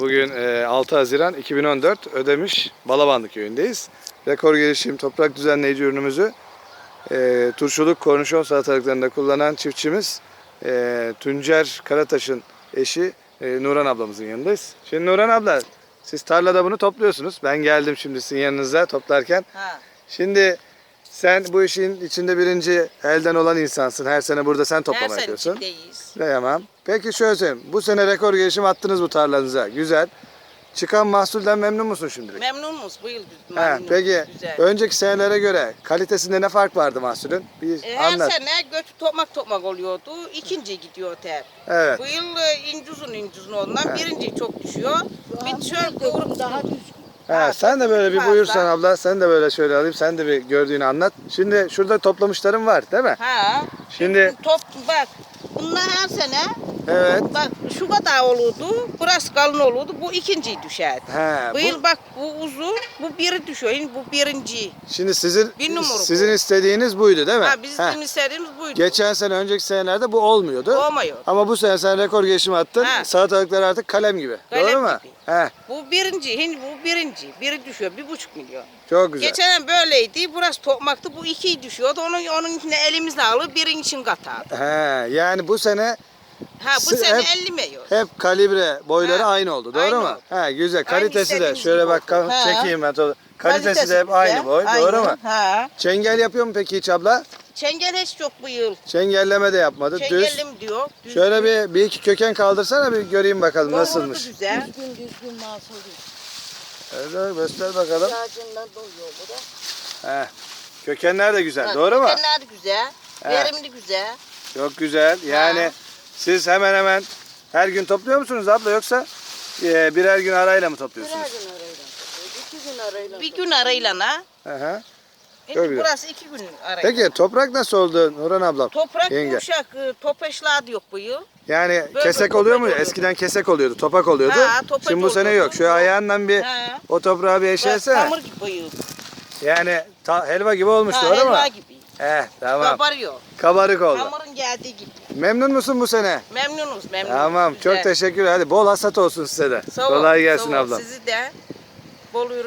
Bugün e, 6 Haziran 2014 Ödemiş Balabanlı köyündeyiz. Rekor gelişim toprak düzenleyici ürünümüzü e, turşuluk kornişon salatalıklarında kullanan çiftçimiz e, Tuncer Karataş'ın eşi e, Nuran ablamızın yanındayız. Şimdi Nuran abla siz tarlada bunu topluyorsunuz. Ben geldim şimdi sizin yanınıza toplarken. Ha. Şimdi sen bu işin içinde birinci elden olan insansın. Her sene burada sen Her toplama sene yapıyorsun. içindeyiz. Tamam. Peki şöyle söyleyeyim. Bu sene rekor gelişim attınız bu tarlanıza. Güzel. Çıkan mahsulden memnun musun şimdilik? Memnunuz bu yıl He, memnunuz. peki Güzel. önceki senelere göre kalitesinde ne fark vardı mahsulün? Bir E, her anlat. sene götü tokmak tokmak oluyordu. İkinci gidiyor hep. Evet. Bu yıl e, incuzun incuzun ondan birinci çok düşüyor. Bir şöyle kıvrık daha düzgün. He, Ha, sen de böyle bir fazla. buyursan abla. Sen de böyle şöyle alayım. Sen de bir gördüğünü anlat. Şimdi şurada toplamışlarım var değil mi? Ha. Şimdi Top bak. Bunlar her sene evet. bak şu kadar olurdu. Biraz kalın olurdu. Bu ikinci düşerdi. He, Bu bu- yıl bak bu uzun, bu biri düşüyor. Yani Bu birinci. Şimdi sizin Bir numara bu. sizin istediğiniz buydu değil mi? Ha, He. bizim istediğimiz buydu. Geçen sene önceki senelerde bu olmuyordu. Olmuyor. Ama bu sene sen rekor gelişim attın. Ha. Salatalıklar artık kalem gibi. Kalem Doğru mu? gibi. He, Bu birinci, şimdi bu birinci. Biri düşüyor, bir buçuk milyon. çok güzel. Geçen böyleydi, burası tokmaktı, bu ikiyi düşüyordu. Onun, onun içine elimizle alır, birin için katardı. He, yani bu sene Ha bu sene hep- 50 milyon. hep kalibre boyları Ha, aynı oldu. Doğru aynı mu? oldu. He, güzel. Kalitesi de istediğimiz şöyle gibi bak oldu. Çekeyim ben. Kalitesi, de hep aynı boy. Doğru mu? Ha. Çengel yapıyor mu peki hiç abla? Çengel hiç yok bu yıl. Çengelleme de yapmadı. Düz. Çengelim diyor. Düz. Şöyle bir, bir iki köken kaldırsana bir göreyim bakalım Doğru, nasılmış. Güzel. Düzgün düzgün masal değil. Evet, göster bakalım. Ağacından doluyor bu da. He. Kökenler de güzel. Ha, Doğru mu? Kökenler de güzel. Ha. Verimli güzel. Çok güzel. Yani Ha. siz hemen hemen her gün topluyor musunuz abla yoksa e, birer gün arayla mı Birer topluyorsunuz? gün arayla. İki gün arayla. Bir gün arayla ha. Hı hı. Çok güzel. burası iki gün arayla. Peki toprak nasıl oldu Nurhan ablam? Toprak Yenge. yumuşak, e, topeşler de yok bu yıl. Yani Böyle kesek topak oluyor mu? oluyordu. Eskiden kesek oluyordu, topak oluyordu. Ha, topak Şimdi bu sene oluyordu. yok. Şöyle ayağından bir Ha. o toprağı bir eşelsene. Hamur gibi bu yıl. Yani ta- helva gibi olmuş doğru mu? helva gibi. Eh tamam. Kabarıyor. Kabarık oldu. Hamurun geldiği gibi. Memnun musun bu sene? Memnunuz, memnunuz. Tamam. Güzel. Çok teşekkür ederim. Hadi bol hasat olsun size de. Sağ ol, Kolay gelsin sağ ol. ablam. Sizi de bol ürün